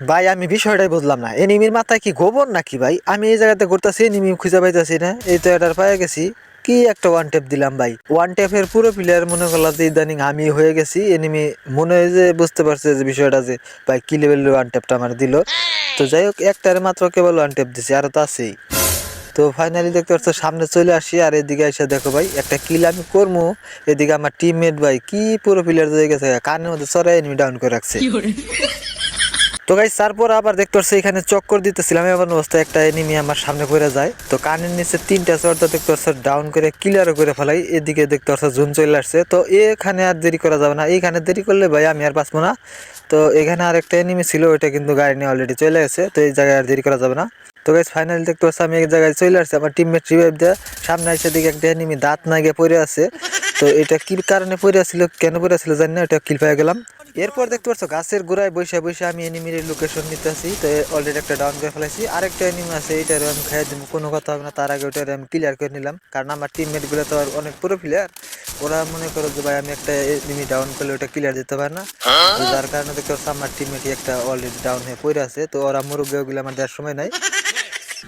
ভাই, আমি বিষয়টাই বুঝলাম না। এনিমির মাথায় কি গোবর নাকি ভাই? আমি এই জায়গাতে ঘুরতেছি এনিমি খুঁজে পাইতেছি না। এই তো এটার পায়ে গেছি। কি একটা ওয়ান টেপ দিলাম ভাই। ওয়ান টেপের পুরো প্লেয়ার মনে করলাম যে ইদানিং আমি হয়ে গেছি। এনিমি মনে হয় যে বুঝতে পারছে যে বিষয়টা যে ভাই, কি লেভেলের ওয়ান টেপটা আমার দিল। তো যাই হোক, একটারে মাত্র কেবল ওয়ান টেপ দিছি, আরও তো আছেই। তো ফাইনালি দেখতে পাচ্ছ, সামনে চলে আসি আর এদিকে এসে দেখো ভাই, একটা কিল আমি করব এদিকে আমার টিমমেট ভাই, কি পুরো প্লেয়ার হয়ে গেছে। কানের মধ্যে চড়াই এনিমি ডাউন করে রাখছে। তো গাইস তারপর আবার দেখতে পাচ্ছি এখানে চক্কর দিতেছিলাম। এমন অবস্থায় একটা এনিমি আমার সামনে পড়ে যায়। তো কানের নিচে তিনটা চর্দা দেখতে পাচ্ছ ডাউন করে ক্লিয়ারও করে ফেলাই। এদিকে দেখতে পাচ্ছ জুন চলে আসছে। তো এখানে আর দেরি করা যাবে না। এইখানে দেরি করলে ভাই আমি আর বাঁচবো না। তো এখানে আর একটা এনিমি ছিল, ওইটা কিন্তু গাড়ি নিয়ে অলরেডি চলে গেছে। তো এই জায়গায় আর দেরি করা যাবে না। তো গাইস ফাইনালি দেখতে পাচ্ছি আমি এক জায়গায় চলে আসছি। আমার টিমমেট রিভাইভ দেয়। সামনে এসে দিকে একটা এনিমি দাঁত না গিয়ে পড়ে আছে। তো এটা কি কারণে পড়ে আছিল, কেন পড়ে আছিল জানি না এটা কিল পেয়ে গেলাম। এরপর দেখতে পাচ্ছ গাছের গোড়ায় বসে বসে আমি এনিমির লোকেশন নিতে আসি তো অলরেডি একটা ডাউন করে ফেলেছি আরেকটা এনিমি আছে এইটার আমি খাই দিব কোনো কথা হবে না তার আগে ওইটার আমি ক্লিয়ার করে নিলাম। কারণ আমার টিমমেটগুলো তো অনেক পুরো প্লেয়ার ওরা মনে করো যে ভাই আমি একটা এনিমি ডাউন করলে ওটা ক্লিয়ার দিতে পারে না। তো যার কারণে দেখতে পাচ্ছ আমার টিমমেটই একটা অলরেডি ডাউন হয়ে পড়ে আছে তো ওরা মুরব্বী ওগুলো আমার দেওয়ার সময় নাই।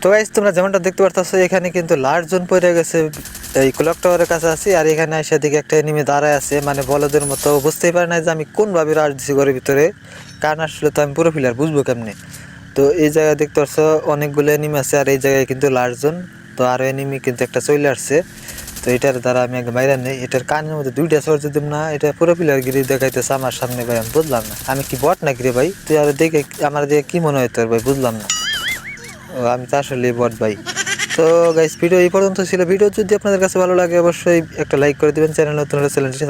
তো গাইস তোমরা যেমনটা দেখতে পারতেছো এখানে কিন্তু লার্জ জোন পড়ে গেছে এই ক্লক টাওয়ারের কাছে আছি আর এখানে এসে দিকে একটা এনিমি দাঁড়ায় আছে। মানে বলদের মতো বুঝতেই পারে না যে আমি কোন ভাবে রাজ দিছি ঘরের ভিতরে। কারণ আসলে তো আমি পুরো ফিলার বুঝব কেমনে? তো এই জায়গায় দেখতে পাচ্ছ অনেকগুলো এনিমি আছে আর এই জায়গায় কিন্তু লার্জ জোন তো আরও এনিমি কিন্তু একটা চলে আসছে। তো এটার দ্বারা আমি একদম বাইরে নেই। এটার কানের মধ্যে দুইটা সর যদি না, এটা পুরো পিলার গিরি দেখাইতেছে আমার সামনে ভাই, আমি বুঝলাম না। আমি কি বট নাকি রে ভাই? তুই আর দেখে, আমার দেখে কি মনে হয় তোর ভাই, বুঝলাম না। ও, আমি তো আসলে বট ভাই। তো গাইস ভিডিও এই পর্যন্ত ছিল। ভিডিও যদি আপনাদের কাছে ভালো লাগে, অবশ্যই একটা লাইক করে দেবেন। চ্যানেল নতুন হলে চ্যানেলটি